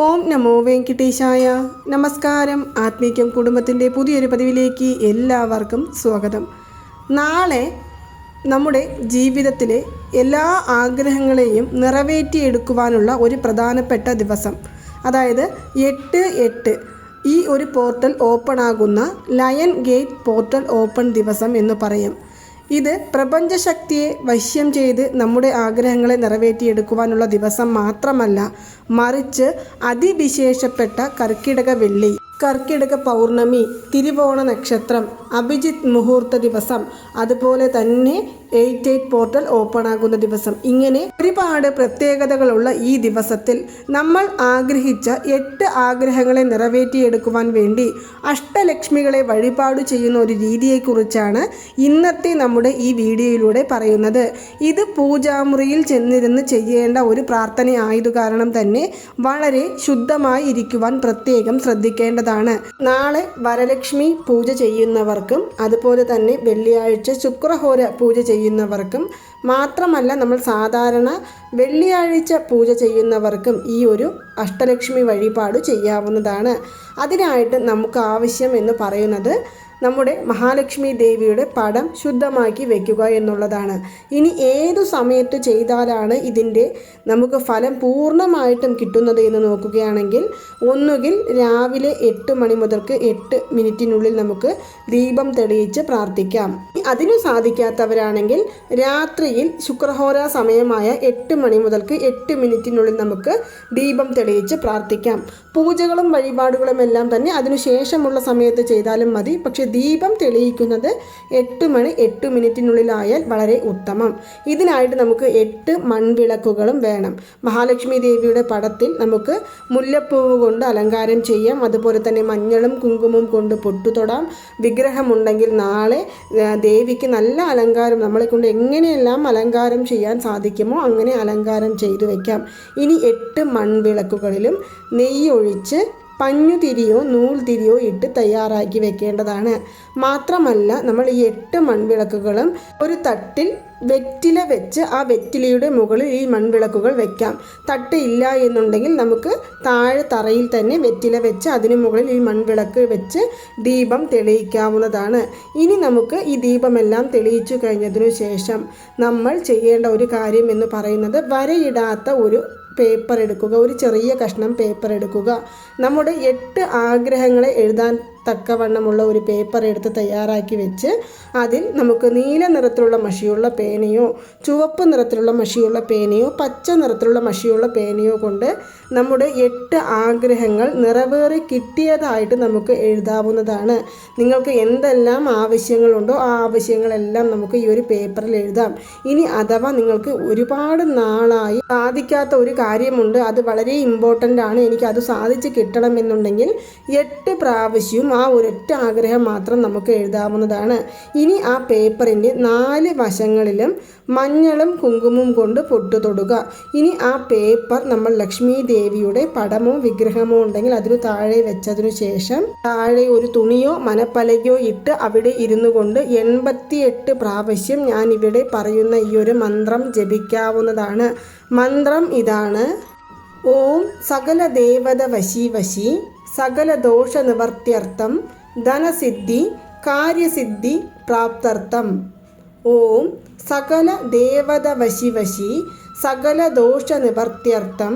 ഓം നമോ വെങ്കിട്ടേശായ. നമസ്കാരം. ആത്മീക്യം കുടുംബത്തിന്റെ പുതിയൊരു പതിവിലേക്ക് എല്ലാവർക്കും സ്വാഗതം. നാളെ നമ്മുടെ ജീവിതത്തിലെ എല്ലാ ആഗ്രഹങ്ങളെയും നിറവേറ്റിയെടുക്കുവാനുള്ള ഒരു പ്രധാനപ്പെട്ട ദിവസം. അതായത് എട്ട് എട്ട്. ഈ ഒരു പോർട്ടൽ ഓപ്പൺ ആകുന്ന ലയൺ ഗേറ്റ് പോർട്ടൽ ഓപ്പൺ ദിവസം എന്ന് പറയും. ഇത് പ്രപഞ്ചശക്തിയെ വശ്യം ചെയ്ത് നമ്മുടെ ആഗ്രഹങ്ങളെ നിറവേറ്റിയെടുക്കുവാനുള്ള ദിവസം മാത്രമല്ല മറിച്ച് അതിവിശേഷപ്പെട്ട കർക്കിടക വെള്ളി കർക്കിടക പൗർണമി തിരുവോണ നക്ഷത്രം അഭിജിത് മുഹൂർത്ത ദിവസം അതുപോലെ തന്നെ എയ്റ്റ് എയ്റ്റ് പോർട്ടൽ ഓപ്പൺ ആകുന്ന ദിവസം. ഇങ്ങനെ ഒരുപാട് പ്രത്യേകതകളുള്ള ഈ ദിവസത്തിൽ നമ്മൾ ആഗ്രഹിച്ച എട്ട് ആഗ്രഹങ്ങളെ നിറവേറ്റിയെടുക്കുവാൻ വേണ്ടി അഷ്ടലക്ഷ്മികളെ വഴിപാട് ചെയ്യുന്ന ഒരു രീതിയെക്കുറിച്ചാണ് ഇന്നത്തെ നമ്മുടെ ഈ വീഡിയോയിലൂടെ പറയുന്നത്. ഇത് പൂജാമുറിയിൽ ചെന്നിരുന്ന് ചെയ്യേണ്ട ഒരു പ്രാർത്ഥന ആയതു കാരണം തന്നെ വളരെ ശുദ്ധമായി ഇരിക്കുവാൻ പ്രത്യേകം ശ്രദ്ധിക്കേണ്ടതാണ്. നാളെ വരലക്ഷ്മി പൂജ ചെയ്യുന്നവർക്കും അതുപോലെ തന്നെ വെള്ളിയാഴ്ച ശുക്രഹോര പൂജ ചെയ്യുന്നവർക്കും മാത്രമല്ല നമ്മൾ സാധാരണ വെള്ളിയാഴ്ച പൂജ ചെയ്യുന്നവർക്കും ഈ ഒരു അഷ്ടലക്ഷ്മി വഴിപാട് ചെയ്യാവുന്നതാണ്. അതിനായിട്ട് നമുക്ക് ആവശ്യം എന്ന് പറയുന്നത് നമ്മുടെ മഹാലക്ഷ്മി ദേവിയുടെ പടം ശുദ്ധമാക്കി വെക്കുക എന്നുള്ളതാണ്. ഇനി ഏതു സമയത്ത് ചെയ്താലാണ് ഇതിന്റെ നമുക്ക് ഫലം പൂർണമായിട്ടും കിട്ടുന്നത് എന്ന് നോക്കുകയാണെങ്കിൽ ഒന്നുകിൽ രാവിലെ എട്ട് മണി മുതൽക്ക് എട്ട് മിനിറ്റിനുള്ളിൽ നമുക്ക് ദീപം തെളിയിച്ച് പ്രാർത്ഥിക്കാം. അതിനു സാധിക്കാത്തവരാണെങ്കിൽ രാത്രിയിൽ ശുക്രഹോര സമയമായ എട്ട് മണി മുതൽക്ക് എട്ട് മിനിറ്റിനുള്ളിൽ നമുക്ക് ദീപം തെളിയിച്ച് പ്രാർത്ഥിക്കാം. പൂജകളും വഴിപാടുകളും എല്ലാം തന്നെ അതിനുശേഷമുള്ള സമയത്ത് ചെയ്താലും മതി. പക്ഷെ ദീപം തെളിയിക്കുന്നത് എട്ട് മണി എട്ട് മിനിറ്റിനുള്ളിലായാൽ വളരെ ഉത്തമം. ഇതിനായിട്ട് നമുക്ക് എട്ട് മൺവിളക്കുകളും വേണം. മഹാലക്ഷ്മി ദേവിയുടെ പടത്തിൽ നമുക്ക് മുല്ലപ്പൂവ് കൊണ്ട് അലങ്കാരം ചെയ്യാം. അതുപോലെ തന്നെ മഞ്ഞളും കുങ്കുമവും കൊണ്ട് പൊട്ടുതൊടാം. വിഗ്രഹമുണ്ടെങ്കിൽ നാളെ ദേവിക്ക് നല്ല അലങ്കാരം നമ്മളെ കൊണ്ട് എങ്ങനെയെല്ലാം അലങ്കാരം ചെയ്യാൻ സാധിക്കുമോ അങ്ങനെ അലങ്കാരം ചെയ്തു വയ്ക്കാം ഇനി എട്ട് മൺവിളക്കുകളിലും നെയ്യൊഴിച്ച് പഞ്ഞുതിരിയോ നൂൽതിരിയോ ഇട്ട് തയ്യാറാക്കി വെക്കേണ്ടതാണ്. മാത്രമല്ല നമ്മൾ ഈ എട്ട് മൺവിളക്കുകളും ഒരു തട്ടിൽ വെറ്റില വെച്ച് ആ വെറ്റിലയുടെ മുകളിൽ ഈ മൺവിളക്കുകൾ വെക്കാം. തട്ടയില്ല എന്നുണ്ടെങ്കിൽ നമുക്ക് താഴെ തറയിൽ തന്നെ വെറ്റില വെച്ച് അതിന് മുകളിൽ ഈ മൺവിളക്ക് വെച്ച് ദീപം തെളിയിക്കാവുന്നതാണ്. ഇനി നമുക്ക് ഈ ദീപമെല്ലാം തെളിയിച്ചു കഴിഞ്ഞതിനു ശേഷം നമ്മൾ ചെയ്യേണ്ട ഒരു കാര്യം എന്ന് പറയുന്നത് വരയിടാത്ത ഒരു പേപ്പർ എടുക്കുക ഒരു ചെറിയ കഷ്ണം പേപ്പർ എടുക്കുക. നമ്മുടെ എട്ട് ആഗ്രഹങ്ങളെ എഴുതാൻ തക്കവണ്ണമുള്ള ഒരു പേപ്പർ എടുത്ത് തയ്യാറാക്കി വെച്ച് അതിൽ നമുക്ക് നീല നിറത്തിലുള്ള മഷിയുള്ള പേനയോ ചുവപ്പ് നിറത്തിലുള്ള മഷിയുള്ള പേനയോ പച്ച നിറത്തിലുള്ള മഷിയുള്ള പേനയോ കൊണ്ട് നമ്മുടെ എട്ട് ആഗ്രഹങ്ങൾ നിറവേറി കിട്ടിയതായിട്ട് നമുക്ക് എഴുതാവുന്നതാണ്. നിങ്ങൾക്ക് എന്തെല്ലാം ആവശ്യങ്ങളുണ്ടോ ആ ആവശ്യങ്ങളെല്ലാം നമുക്ക് ഈ ഒരു പേപ്പറിൽ എഴുതാം. ഇനി അഥവാ നിങ്ങൾക്ക് ഒരുപാട് നാളായി സാധിക്കാത്ത ഒരു കാര്യമുണ്ട് അത് വളരെ ഇമ്പോർട്ടന്റ് ആണ് എനിക്ക് അത് സാധിച്ച് കിട്ടണമെന്നുണ്ടെങ്കിൽ എട്ട് പ്രാവശ്യവും ആ ഒരൊറ്റ ആഗ്രഹം മാത്രം നമുക്ക് എഴുതാവുന്നതാണ്. ഇനി ആ പേപ്പറിന്റെ നാല് വശങ്ങളിലും മഞ്ഞളും കുങ്കുമവും കൊണ്ട് പൊട്ടു തൊടുക. ഇനി ആ പേപ്പർ നമ്മൾ ലക്ഷ്മി ദേവിയുടെ പടമോ വിഗ്രഹമോ ഉണ്ടെങ്കിൽ അതിന് താഴെ വെച്ചതിനു ശേഷം താഴെ ഒരു തുണിയോ മനപ്പലകയോ ഇട്ട് അവിടെ ഇരുന്നു കൊണ്ട് എൺപത്തിയെട്ട് പ്രാവശ്യം ഞാൻ ഇവിടെ പറയുന്ന ഈ ഒരു മന്ത്രം ജപിക്കാവുന്നതാണ്. മന്ത്രം ഇതാണ്. ഓം സകല ദേവത വശി വശി സകല ദോഷ നിവർത്യർത്ഥം ധനസിദ്ധി കാര്യസിദ്ധി പ്രാപ്തർത്ഥം. ഓം സകല ദേവത വശി വശി സകല ദോഷ നിവർത്യർത്ഥം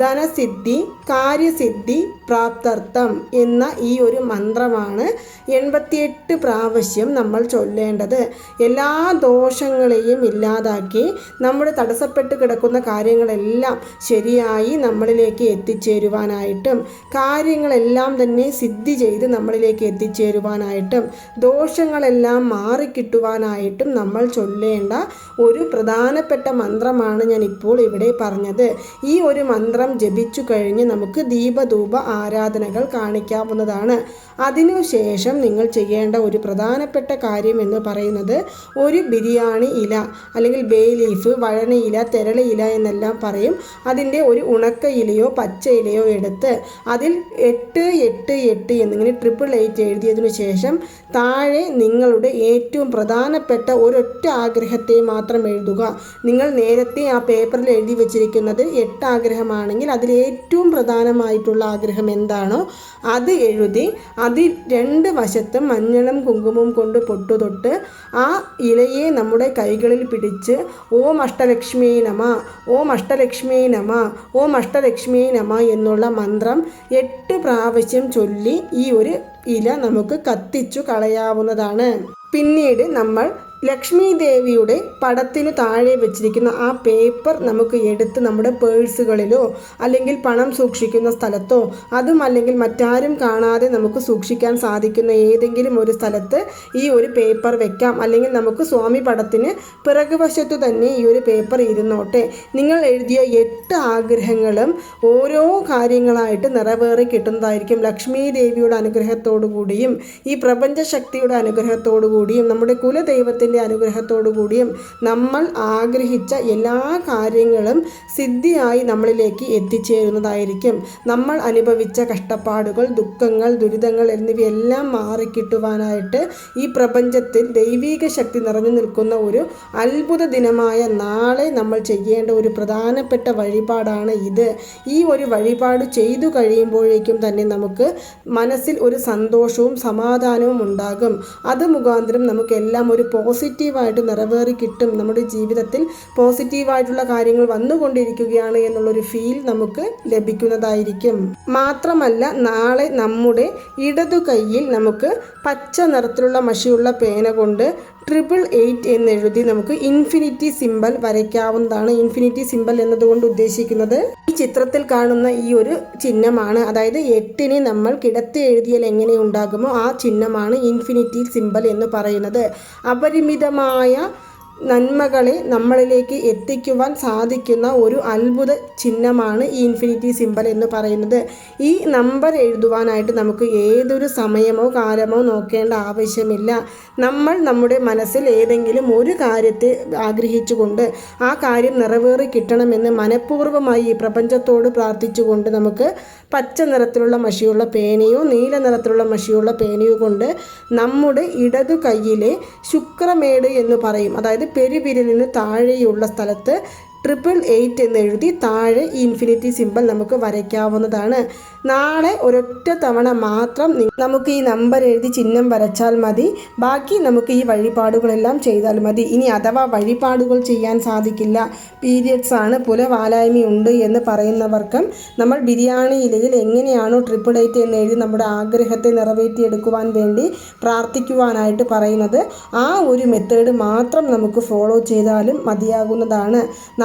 ധനസിദ്ധി കാര്യസിദ്ധി പ്രാപ്തർത്ഥം എന്ന ഈ ഒരു മന്ത്രമാണ് എൺപത്തിയെട്ട് പ്രാവശ്യം നമ്മൾ ചൊല്ലേണ്ടത്. എല്ലാ ദോഷങ്ങളെയും ഇല്ലാതാക്കി നമ്മുടെ തടസ്സപ്പെട്ട് കിടക്കുന്ന കാര്യങ്ങളെല്ലാം ശരിയായി നമ്മളിലേക്ക് എത്തിച്ചേരുവാനായിട്ടും കാര്യങ്ങളെല്ലാം തന്നെ സിദ്ധി ചെയ്ത് നമ്മളിലേക്ക് എത്തിച്ചേരുവാനായിട്ടും ദോഷങ്ങളെല്ലാം മാറിക്കിട്ടുവാനായിട്ടും നമ്മൾ ചൊല്ലേണ്ട ഒരു പ്രധാനപ്പെട്ട മന്ത്രമാണ് ഞാൻ ഇപ്പോൾ ഇവിടെ പറഞ്ഞത്. ഈ ഒരു മന്ത്രം ജപിച്ചു കഴിഞ്ഞ് നമുക്ക് ദീപധൂപ ആരാധനകൾ കാണിക്കാവുന്നതാണ്. അതിനുശേഷം നിങ്ങൾ ചെയ്യേണ്ട ഒരു പ്രധാനപ്പെട്ട കാര്യം എന്ന് പറയുന്നത് ഒരു ബിരിയാണി ഇല അല്ലെങ്കിൽ ബേ ലീഫ് വഴനയില തെരളയില എന്നെല്ലാം പറയും. അതിന്റെ ഒരു ഉണക്ക ഇലയോ പച്ച ഇലയോ എടുത്ത് അതിൽ എട്ട് എട്ട് എട്ട് എന്നിങ്ങനെ ട്രിപ്പിൾ എയ്റ്റ് എഴുതിയതിനു ശേഷം താഴെ നിങ്ങളുടെ ഏറ്റവും പ്രധാനപ്പെട്ട ഒരൊറ്റ ആഗ്രഹത്തെ മാത്രം എഴുതുക. നിങ്ങൾ നേരത്തെ ആ പേപ്പറിൽ എഴുതി വെച്ചിരിക്കുന്നത് എട്ട് ആഗ്രഹമാണെങ്കിൽ അതിൽ ഏറ്റവും പ്രധാനമായിട്ടുള്ള ആഗ്രഹം എന്താണോ അത് എഴുതി അതിൽ രണ്ട് വശത്തും മഞ്ഞളും കുങ്കുമവും കൊണ്ട് പൊട്ടുതൊട്ട് ആ ഇലയെ നമ്മുടെ കൈകളിൽ പിടിച്ച് ഓം അഷ്ടലക്ഷ്മിയെ നമ ഓം അഷ്ടലക്ഷ്മിയെ നമ ഓം അഷ്ടലക്ഷ്മിയെ നമ എന്നുള്ള മന്ത്രം എട്ട് പ്രാവശ്യം ചൊല്ലി ഈ ഒരു ഇല നമുക്ക് കത്തിച്ചു കളയാവുന്നതാണ്. പിന്നീട് നമ്മൾ ലക്ഷ്മി ദേവിയുടെ പടത്തിന് താഴെ വെച്ചിരിക്കുന്ന ആ പേപ്പർ നമുക്ക് എടുത്ത് നമ്മുടെ പേഴ്സുകളിലോ അല്ലെങ്കിൽ പണം സൂക്ഷിക്കുന്ന സ്ഥലത്തോ അതും അല്ലെങ്കിൽ മറ്റാരും കാണാതെ നമുക്ക് സൂക്ഷിക്കാൻ സാധിക്കുന്ന ഏതെങ്കിലും ഒരു സ്ഥലത്ത് ഈ ഒരു പേപ്പർ വെക്കാം. അല്ലെങ്കിൽ നമുക്ക് സ്വാമി പടത്തിന് പിറകുവശത്തു തന്നെ ഈ ഒരു പേപ്പർ ഇരുന്നോട്ടെ. നിങ്ങൾ എഴുതിയ എട്ട് ആഗ്രഹങ്ങളും ഓരോ കാര്യങ്ങളായിട്ട് നിറവേറി കിട്ടുന്നതായിരിക്കും. ലക്ഷ്മി ദേവിയുടെ അനുഗ്രഹത്തോടു കൂടിയും ഈ പ്രപഞ്ചശക്തിയുടെ അനുഗ്രഹത്തോടു കൂടിയും നമ്മുടെ കുലദൈവത്തിന്റെ അനുഗ്രഹത്തോടു കൂടിയും നമ്മൾ ആഗ്രഹിച്ച എല്ലാ കാര്യങ്ങളും സിദ്ധിയായി നമ്മളിലേക്ക് എത്തിച്ചേരുന്നതായിരിക്കും. നമ്മൾ അനുഭവിച്ച കഷ്ടപ്പാടുകൾ ദുഃഖങ്ങൾ ദുരിതങ്ങൾ എന്നിവയെല്ലാം മാറിക്കിട്ടുവാനായിട്ട് ഈ പ്രപഞ്ചത്തിൽ ദൈവീക ശക്തി നിറഞ്ഞു നിൽക്കുന്ന ഒരു അത്ഭുത ദിനമായ നാളെ നമ്മൾ ചെയ്യേണ്ട ഒരു പ്രധാനപ്പെട്ട വഴിപാടാണ് ഇത്. ഈ ഒരു വഴിപാട് ചെയ്തു കഴിയുമ്പോഴേക്കും തന്നെ നമുക്ക് മനസ്സിൽ ഒരു സന്തോഷവും സമാധാനവും ഉണ്ടാകും. അത് മുഖാന്തരം നമുക്കെല്ലാം ഒരു പോസിറ്റീവായിട്ട് നിറവേറി കിട്ടും നമ്മുടെ ജീവിതത്തിൽ പോസിറ്റീവായിട്ടുള്ള കാര്യങ്ങൾ വന്നുകൊണ്ടിരിക്കുകയാണ് എന്നുള്ളൊരു ഫീൽ നമുക്ക് ലഭിക്കുന്നതായിരിക്കും. മാത്രമല്ല നാളെ നമ്മുടെ ഇടതു കൈയിൽ നമുക്ക് പച്ച നിറത്തിലുള്ള മഷിയുള്ള പേന കൊണ്ട് ട്രിപ്പിൾ എയ്റ്റ് എന്നെഴുതി നമുക്ക് ഇൻഫിനിറ്റി സിമ്പൽ വരയ്ക്കാവുന്നതാണ്. ഇൻഫിനിറ്റി സിമ്പൽ എന്നതുകൊണ്ട് ഉദ്ദേശിക്കുന്നത് ഈ ചിത്രത്തിൽ കാണുന്ന ഈ ഒരു ചിഹ്നമാണ്. അതായത് എട്ടിനെ നമ്മൾ കിടത്തി എഴുതിയാൽ എങ്ങനെ ഉണ്ടാകുമോ ആ ചിഹ്നമാണ് ഇൻഫിനിറ്റി സിമ്പൽ എന്ന് പറയുന്നത്. അപരിമിതമായ നന്മകളെ നമ്മളിലേക്ക് എത്തിക്കുവാൻ സാധിക്കുന്ന ഒരു അത്ഭുത ചിഹ്നമാണ് ഈ ഇൻഫിനിറ്റി സിമ്പൽ എന്ന് പറയുന്നത്. ഈ നമ്പർ എഴുതുവാനായിട്ട് നമുക്ക് ഏതൊരു സമയമോ കാലമോ നോക്കേണ്ട ആവശ്യമില്ല. നമ്മൾ നമ്മുടെ മനസ്സിൽ ഏതെങ്കിലും ഒരു കാര്യത്തെ ആഗ്രഹിച്ചുകൊണ്ട് ആ കാര്യം നിറവേറി കിട്ടണമെന്ന് മനഃപൂർവമായി ഈ പ്രപഞ്ചത്തോട് പ്രാർത്ഥിച്ചുകൊണ്ട് നമുക്ക് പച്ച നിറത്തിലുള്ള മഷിയുള്ള പേനയോ നീല നിറത്തിലുള്ള മഷിയുള്ള പേനയോ കൊണ്ട് നമ്മുടെ ഇടതു കയ്യിലെ ശുക്രമേട് എന്ന് പറയും. അതായത് പെരുവിരലിന് താഴെയുള്ള സ്ഥലത്ത് ട്രിപ്പിൾ എയ്റ്റ് എന്ന് എഴുതി താഴെ ഈ ഇൻഫിനിറ്റി സിമ്പിൾ നമുക്ക് വരയ്ക്കാവുന്നതാണ്. നാളെ ഒരൊറ്റ തവണ മാത്രം നമുക്ക് ഈ നമ്പർ എഴുതി ചിഹ്നം വരച്ചാൽ മതി. ബാക്കി നമുക്ക് ഈ വഴിപാടുകളെല്ലാം ചെയ്താൽ മതി. ഇനി അഥവാ വഴിപാടുകൾ ചെയ്യാൻ സാധിക്കില്ല പീരിയഡ്സ് ആണ് പുലവാലായ്മയുണ്ട് എന്ന് പറയുന്നവർക്കും നമ്മൾ ബിരിയാണി ഇലയിൽ എങ്ങനെയാണോ ട്രിപ്പിൾ എയ്റ്റ് എന്ന് എഴുതി നമ്മുടെ ആഗ്രഹത്തെ നിറവേറ്റിയെടുക്കുവാൻ വേണ്ടി പ്രാർത്ഥിക്കുവാനായിട്ട് പറയുന്നത് ആ ഒരു മെത്തേഡ് മാത്രം നമുക്ക് ഫോളോ ചെയ്താലും മതിയാകുന്നതാണ്.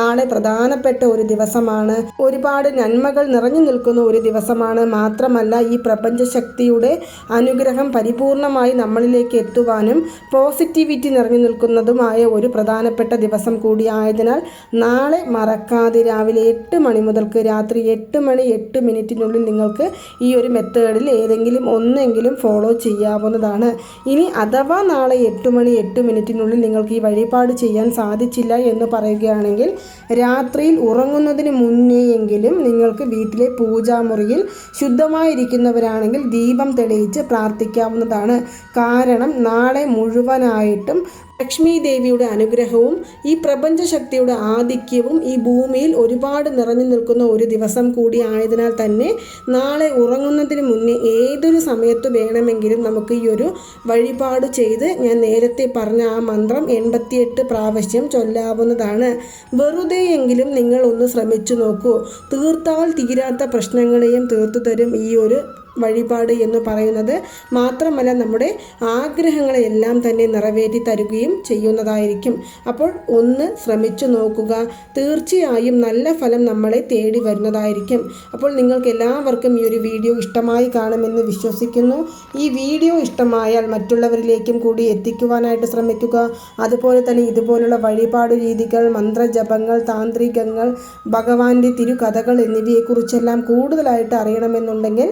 നാളെ പ്രധാനപ്പെട്ട ഒരു ദിവസമാണ്. ഒരുപാട് നന്മകൾ നിറഞ്ഞു നിൽക്കുന്ന ഒരു ദിവസമാണ്. മാത്രമല്ല ഈ പ്രപഞ്ചശക്തിയുടെ അനുഗ്രഹം പരിപൂർണമായി നമ്മളിലേക്ക് എത്തുവാനും പോസിറ്റിവിറ്റി നിറഞ്ഞു നിൽക്കുന്നതുമായ ഒരു പ്രധാനപ്പെട്ട ദിവസം കൂടിയായതിനാൽ നാളെ മറക്കാതെ രാവിലെ എട്ട് മണി മുതൽക്ക് രാത്രി എട്ട് മണി എട്ട് മിനിറ്റിനുള്ളിൽ നിങ്ങൾക്ക് ഈ ഒരു മെത്തേഡിൽ ഏതെങ്കിലും ഒന്നെങ്കിലും ഫോളോ ചെയ്യാവുന്നതാണ്. ഇനി അഥവാ നാളെ എട്ട് മണി എട്ട് മിനിറ്റിനുള്ളിൽ നിങ്ങൾക്ക് ഈ വഴിപാട് ചെയ്യാൻ സാധിച്ചില്ല എന്ന് പറയുകയാണെങ്കിൽ രാത്രിയിൽ ഉറങ്ങുന്നതിന് മുന്നേയെങ്കിലും നിങ്ങൾക്ക് വീട്ടിലെ പൂജാമുറിയിൽ ശുദ്ധമായിരിക്കുന്നവരാണെങ്കിൽ ദീപം തെളിയിച്ച് പ്രാർത്ഥിക്കാവുന്നതാണ്. കാരണം നാളെ മുഴുവനായിട്ടും ലക്ഷ്മി ദേവിയുടെ അനുഗ്രഹവും ഈ പ്രപഞ്ചശക്തിയുടെ ആധിക്യവും ഈ ഭൂമിയിൽ ഒരുപാട് നിറഞ്ഞു നിൽക്കുന്ന ഒരു ദിവസം കൂടി ആയതിനാൽ തന്നെ നാളെ ഉറങ്ങുന്നതിന് മുന്നേ ഏതൊരു സമയത്ത് വേണമെങ്കിലും നമുക്ക് ഈ ഒരു വഴിപാട് ചെയ്ത് ഞാൻ നേരത്തെ പറഞ്ഞ ആ മന്ത്രം എൺപത്തിയെട്ട് പ്രാവശ്യം ചൊല്ലാവുന്നതാണ്. വെറുതെയെങ്കിലും നിങ്ങൾ ഒന്ന് ശ്രമിച്ചു നോക്കൂ. തീർത്താൽ തീരാത്ത പ്രശ്നങ്ങളെയും തീർത്തു തരും ഈ ഒരു വഴിപാട് എന്ന് പറയുന്നത് മാത്രമല്ല നമ്മുടെ ആഗ്രഹങ്ങളെല്ലാം തന്നെ നിറവേറ്റി തരുകയും ചെയ്യുന്നതായിരിക്കും. അപ്പോൾ ഒന്ന് ശ്രമിച്ചു നോക്കുക. തീർച്ചയായും നല്ല ഫലം നമ്മളെ തേടി വരുന്നതായിരിക്കും. അപ്പോൾ നിങ്ങൾക്ക് എല്ലാവർക്കും ഈ ഒരു വീഡിയോ ഇഷ്ടമായി കാണുമെന്ന് വിശ്വസിക്കുന്നു. ഈ വീഡിയോ ഇഷ്ടമായാൽ മറ്റുള്ളവരിലേക്കും കൂടി എത്തിക്കുവാനായിട്ട് ശ്രമിക്കുക. അതുപോലെ തന്നെ ഇതുപോലുള്ള വഴിപാട് രീതികൾ മന്ത്രജപങ്ങൾ താന്ത്രികങ്ങൾ ഭഗവാന്റെ തിരുകഥകൾ എന്നിവയെക്കുറിച്ചെല്ലാം കൂടുതലായിട്ട് അറിയണമെന്നുണ്ടെങ്കിൽ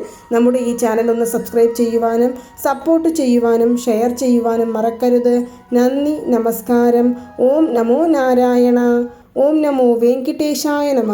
നമ്മുടെ ഈ ചാനൽ ഒന്ന് സബ്സ്ക്രൈബ് ചെയ്യുവാനും സപ്പോർട്ട് ചെയ്യുവാനും ഷെയർ ചെയ്യുവാനും മറക്കരുത്. നന്ദി നമസ്കാരം. ഓം നമോ നാരായണ. ഓം നമോ വെങ്കിട്ടേശായ നമ.